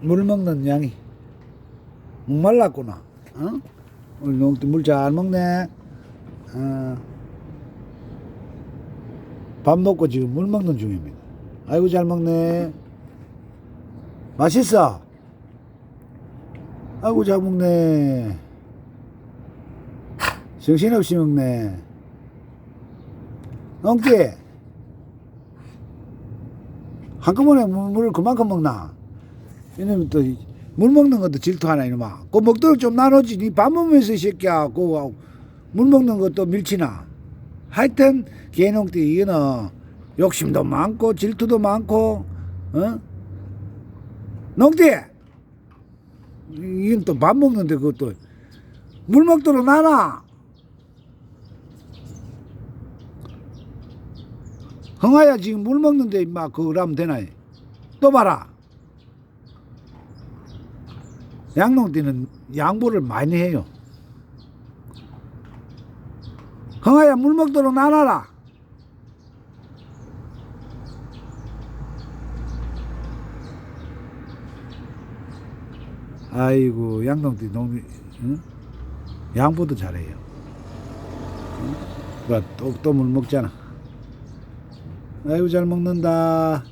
물 먹는 양이 목말랐구나. 어? 우리 농띠 물잘 먹네. 어. 밥 먹고 지금 물 먹는 중입니다. 아이고 잘 먹네. 맛있어. 아이고 잘 먹네. 정신없이 먹네. 농띠. 한꺼번에 물- 물을 그만큼 먹나? 이놈이 또 물 먹는 것도 질투하나 이놈아. 그 먹도록 좀 나눠지. 니밥 먹으면서 이 새끼야. 그물 먹는 것도 밀치나. 하여튼 개농띠 이거는 욕심도 많고 질투도 많고 어? 농띠 이건 또 밥 먹는데 그것도 물 먹도록 나눠. 흥아야 지금 물 먹는데 임마 그러면 되나? 또 봐라. 양농띠는 양보를 많이 해요. 흥아야 물 먹도록 나눠라. 아이고 양농띠 농 응? 양보도 잘해요. 응? 또또 물 먹잖아. 아이고 잘 먹는다.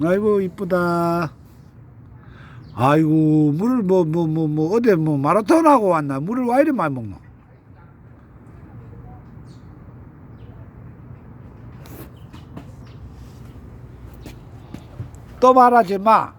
아이고 이쁘다. 아이고 물을 뭐뭐 뭐 뭐 어디 뭐 마라톤 하고 왔나? 물을 왜 이리 많이 먹노? 또 말하지 마.